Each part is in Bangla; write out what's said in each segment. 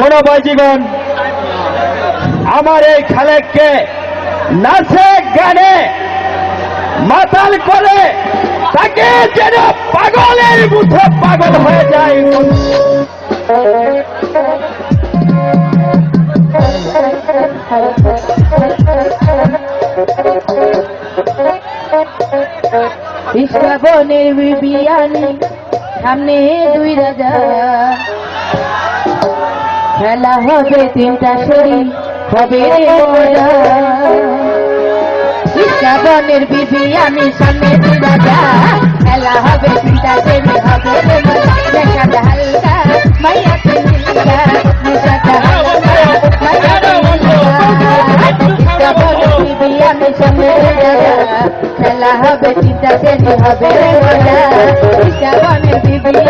শোনো ভাইজিগণ আমার এই খালেককে নাচে, গানে, মাতাল করে তাকে যেন পাগলের মুঠে পাগল হয়ে যায়। বিশ্ববনের বিয়ানি সামনে দুই রাজা। খেলা হবে তিনটা শরীর, হবে বৃন্দাবনের বিবি আমি সামনে রাজা খেলা হবে তিনটা শরীর, হবে দেখা হালকা, মাইয়া খেলা হবে চিন্তা সে হবে বনের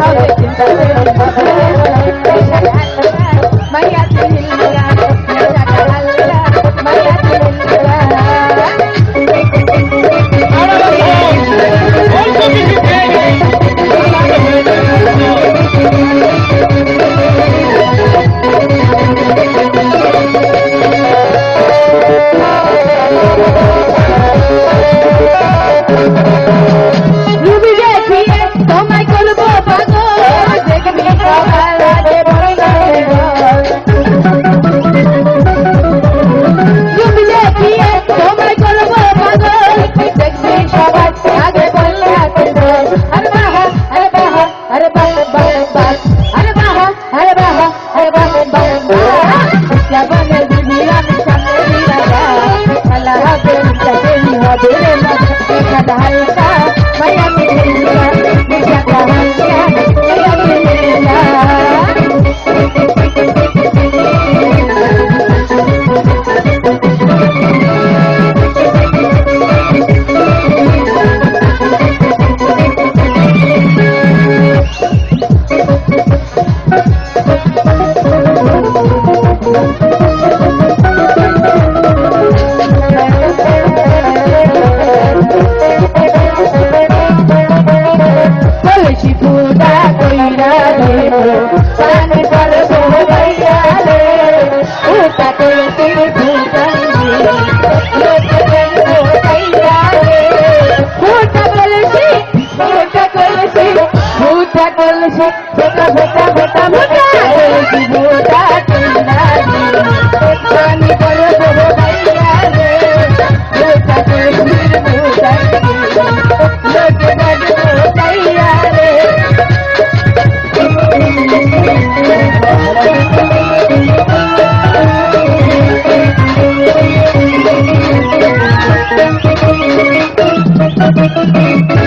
হবে চিন্তা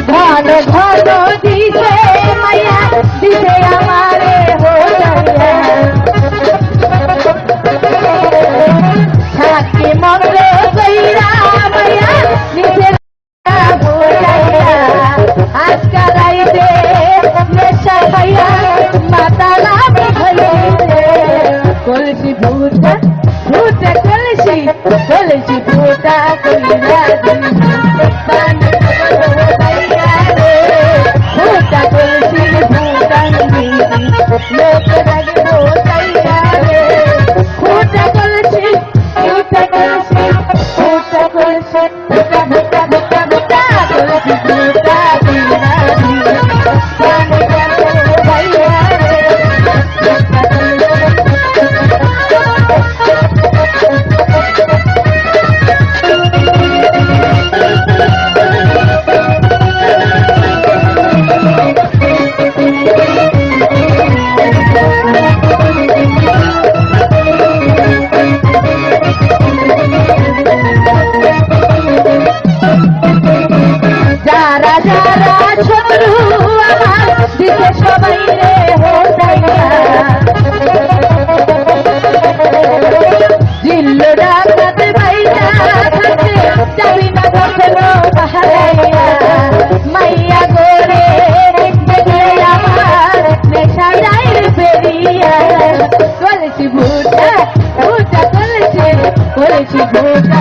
ঘন ঘন দিছে মায়া দিছে আমারে সাক্ষী মন্ত্র কইরা মায়া দিছে আজকাল রাইতে নেশা ভাইয়া মাতা লাভ হইতে। কলসি ভূতা ভূতা কলসি কলসি ভূতা কইরা দিন Meu যারা যারা ছোটু আমার দিকে সবাই রে জিল্ল ডাকাতে বাইরা থাকতে যাবি না কখনো পাহাড়াইয়া। মাইয়া গোরে দেখলে আমার নেশা যাই বেরিয়া। করেছি ভুটা ভুটা করেছে করেছি ভুটা।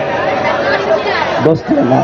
দোস্ত না